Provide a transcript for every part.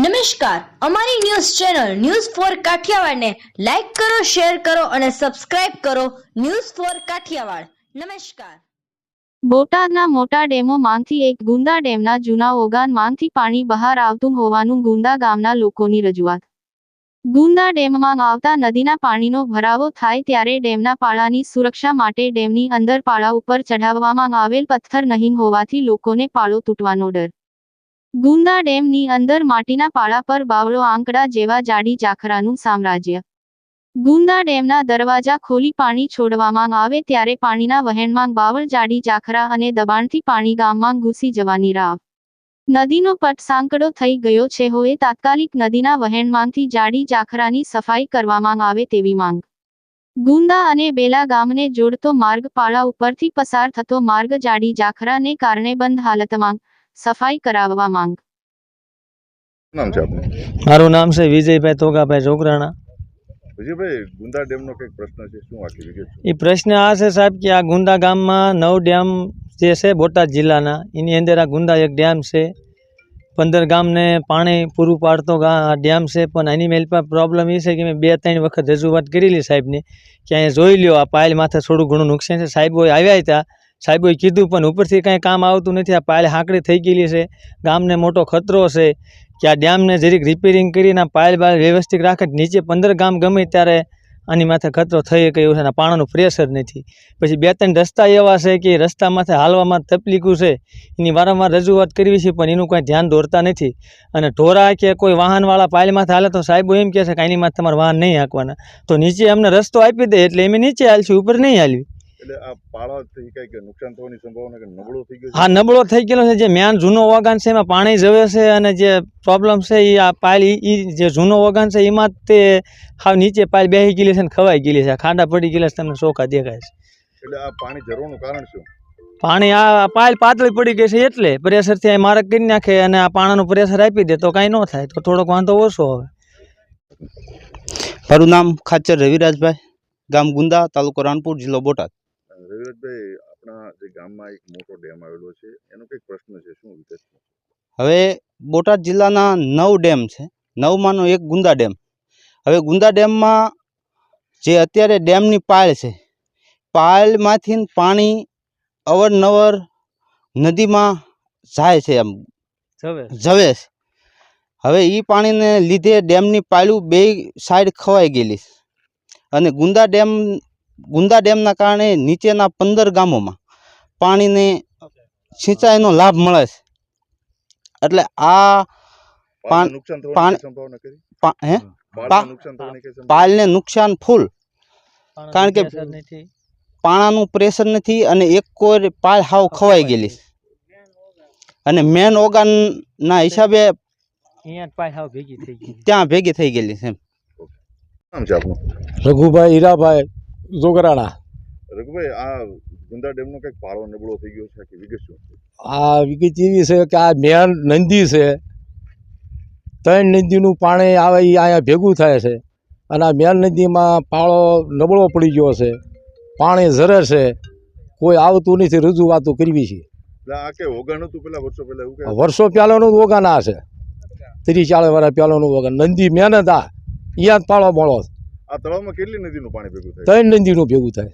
નમસ્કાર. અમારી news channel news for કાઠિયાવાડને લાઈક કરો, શેર કરો અને સબસ્ક્રાઇબ કરો ન્યૂઝ ફોર કાઠિયાવાડ. નમસ્કાર. બોટાદના મોટા ડેમોમાંથી એક ગુંદા ડેમના જૂના ઓગાનમાંથી પાણી બહાર આવતું હોવાનું ગુંદા ગામના લોકોની રજૂઆત. ગુંદા ડેમમાં આવતા નદીના પાણીનો ભરાવો થાય ત્યારે ડેમના પાળાની સુરક્ષા માટે ડેમની અંદર પાળા ઉપર ચઢાવવામાં આવેલ પથ્થર નહીં હોવાથી લોકોને પાળો તૂટવાનો ડર. ગુંદા ડેમની અંદર માટીના પાળા પર બાવળો આંકડા જેવા જાડી જાખરાનું સામ્રાજ્ય. ગુંદા ડેમના દરવાજા ખોલી પાણી છોડવામાં આવે ત્યારે પાણીના વહેણમાં બાવળ, જાડી, જાખરા અને દબાણથી પાણી ગામમાં ઘૂસી જવાની રાવ નદીનો પટ સાંકડો થઈ ગયો છે હોએ તાત્કાલિક નદીના વહેણમાંથી જાડી, જાખરાની સફાઈ કરવામાં આવે તેવી માંગ. ગુંદા અને બેલા ગામને જોડતો માર્ગ પાળા ઉપરથી પસાર થતો માર્ગ જાડી, જાખરાને કારણે બંધ હાલતમાં સફાઈ કરાવવા માંગ. નામ છે આપનું? મારું નામ છે વિજયભાઈ તોગાભાઈ જોગરાણા. વિજયભાઈ ગુંદા ડેમનો કંઈક પ્રશ્ન છે શું આખી વિગત એ પ્રશ્ન આ છે સાહેબ કે આ ગુંદા ગામમાં નવ ડેમ જે છે બોટાદ જિલ્લાના એની અંદર આ ગુંદા એક ડેમ છે. પંદર ગામને પાણી પૂરું પાડતો ગા આ ડેમ છે પણ એની મેલ પર પ્રોબ્લેમ એ છે કે મેં બે ત્રણ વખત રજૂઆત કરેલી સાહેબને કે અહીંયા જોઈ લ્યો આ પાયલ માથે થોડું ઘણું નુકસાન છે. સાહેબ આવ્યા હતા સાહેબોએ કીધું, પણ ઉપરથી કાંઈ કામ આવતું નથી. આ પાયલ હાંકડી થઈ ગયેલી છે. ગામને મોટો ખતરો છે કે આ ડેમને જરીક રિપેરિંગ કરીને પાયલ બાયલ વ્યવસ્થિત રાખે નીચે પંદર ગામ ગમે ત્યારે આની માથે ખતરો થઈ એવું છે અને પાણાનું પ્રેશર નથી. પછી બે ત્રણ રસ્તા એવા છે કે રસ્તા માથે હાલવામાં તકલીફું છે. એની વારંવાર રજૂઆત કરવી છે, પણ એનું કાંઈ ધ્યાન દોરતા નથી. અને ઢોરા કે કોઈ વાહનવાળા પાયલ માથે હાલે તો સાહેબો એમ કહે છે કે એની માથે તમારે વાહન નહીં હાંકવાના. તો નીચે અમને રસ્તો આપી દે એટલે એમ નીચે હાલશું, ઉપર નહીં હાલવી. એટલે આ પાળાથી કંઈક નુકસાન થવાની સંભાવના કે નબળો થઈ ગયો હા નબળો થઈ ગયેલો છે. જે મેન જૂનો ઓગાન છે એમાં પાણી જવે છે અને જે પ્રોબ્લેમ છે એ આ પાયલ એ જે જૂનો ઓગાન છે એમાં તે હાવ નીચે પાયલ બેહી ગયેલી છે ને ખવાઈ ગયેલી છે. ખાડા પડી ગયેલા છે તમને ચોખા દેખાય છે. એટલે આ પાણી ઝરવાનું કારણ શું? પાણી આ પાયલ પાતળી પડી ગઈ છે એટલે પ્રેશરથી આ મારક કરી નાખે અને આ પાણાનું પ્રેશર આપી દે તો કાંઈ ન થાય. તો થોડોક વાંધો ઓછો આવે. મારું નામ ખાચર રવિરાજભાઈ ગામ ગુંદા તાલુકો રાણપુર જિલ્લો બોટાદ. રવિરાજભાઈ આપણા જે ગામમાં એક મોટો ડેમ આવેલો છે એનો કંઈક પ્રશ્ન છે શું વિગત હવે બોટાદ જિલ્લાના નવ ડેમ છે. નવમાંનો એક ગુંદા ડેમ. હવે ગુંદા ડેમમાં જે અત્યારે ડેમની પાળ છે પાળમાંથી પાણી અવરનવર નદીમાં જાય છે એમ. જવે જવે છે. હવે એ પાણીને લીધે ડેમની પાળું બે સાઈડ ખવાઈ ગયેલી અને ગુંદા ડેમ ગુંદા ડેમના કારણે નીચેના પંદર ગામોમાં પાણીને સિંચાઈનો લાભ મળે છે. એટલે આ પાલને નુકસાન ફૂલ. કારણ કે- પાણાનું પ્રેશર નથી અને એક કોઈ પાલ હાવ ખવાઈ ગયેલી અને મેન ઓર્ગાનના હિસાબે અહીંયા જ પાય હાવ ભેગી થઈ ગઈ. ત્યાં ભેગી થઈ ગયેલી છે એમ. નામ છે આપનું? રઘુભાઈ હીરાભાઈ. જોગરાણા. રઘુભાઈ આ ગુંદા ડેમનો કંઈક પાળો નબળો થઈ ગયો છે કે વિગત શું આ વિગત એવી છે કે આ મેન નંદી છે. ત્રણ નદીનું પાણી આવે એ અહીંયા ભેગું થાય છે. અને આ મેન નદીમાં પાળો નબળો પડી ગયો છે. પાણી ઝરે છે. કોઈ આવતું નથી રજૂઆતો કરવી છે. એટલે આ કે ઓગાણ હતું પેલા વર્ષો પહેલા એવું કઈ? વર્ષો પહેલાંનું ઓગાન આ છે. ત્રીસ ચાલીસ વર્ષ પહેલાંનું ઓગાન નંદી મહેનત આ અહીંયા જ પાળો મળો આ તળાવમાં કેટલી નદીનું પાણી ભેગું થાય? ત્રણ નદીનું ભેગું થાય.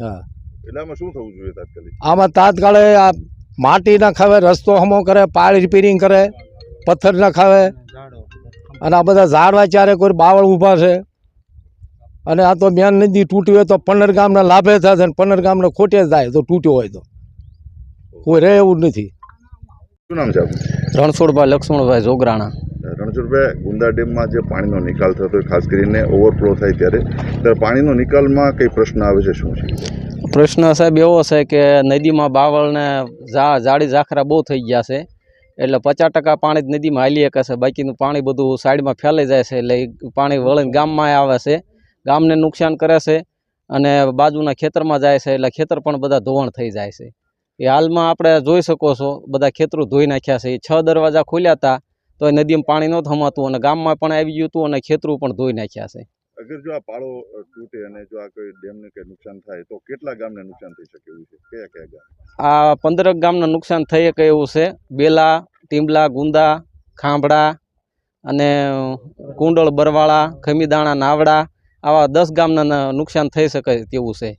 હા. એટલે આમાં શું થવું જોઈએ તાત્કાલિક? આમાં તાત્કાળે આ માટી નખાવે ખાવે રસ્તો હમો કરે પાળ રિપેરિંગ કરે પથ્થર નખાવે ખાવે અને આ બધા ઝાડવા ચારે કોઈ બાવળ ઊભા છે. અને આ તો મેન નદી તૂટી હોય તો પંદર ગામના લાભે થશે છે અને પંદર ગામને ખોટે જ થાય તો તૂટ્યો હોય તો. કોઈ રહે એવું નથી. શું નામ છે રણછોડભાઈ લક્ષ્મણભાઈ જોગરાણા. રણછોડભાઈ ગુંદા ડેમમાં જે પાણીનો નિકાલ થતો હોય ખાસ કરીને ઓવરફ્લો થાય ત્યારે ત્યારે પાણીનો નિકાલમાં કંઈ પ્રશ્ન આવે છે, શું છે? પ્રશ્ન સાહેબ એવો છે કે નદીમાં બાવળને જાડી ઝાખરા બહુ થઈ ગયા છે, એટલે પચાસ ટકા પાણી જ નદીમાં હાલી શકે છે, બાકીનું પાણી બધું સાઈડમાં ફેલાઈ જાય છે, એટલે પાણી વળીને ગામમાં આવે છે, ગામને નુકસાન કરે છે, અને બાજુના ખેતરમાં જાય છે, એટલે ખેતર પણ બધા ધોવાણ થઈ જાય છે. એ હાલમાં આપણે જોઈ શકો છો, બધા ખેતરો ધોઈ નાખ્યા છે, એ છ દરવાજા ખોલ્યા હતા તો નદીમાં પાણી ન થમાતું અને ગામમાં પણ આવી ગયું હતું અને ખેતરું પણ ધોઈ નાખ્યા છે. અગર જો આ પાળો તૂટે અને જો આ કોઈ ડેમને કંઈ નુકસાન થાય તો કેટલા ગામને નુકસાન થઈ શકે એવું છે? કયા કયા ગામ? આ પંદરક ગામને નુકસાન થઈ શકે એવું છે. બેલા ટીંબલા ગુંદા ખાંભડા અને કુંડળ બરવાળા ખમીદાણા નાવડા આવા દસ ગામના નુકસાન થઈ શકે તેવું છે.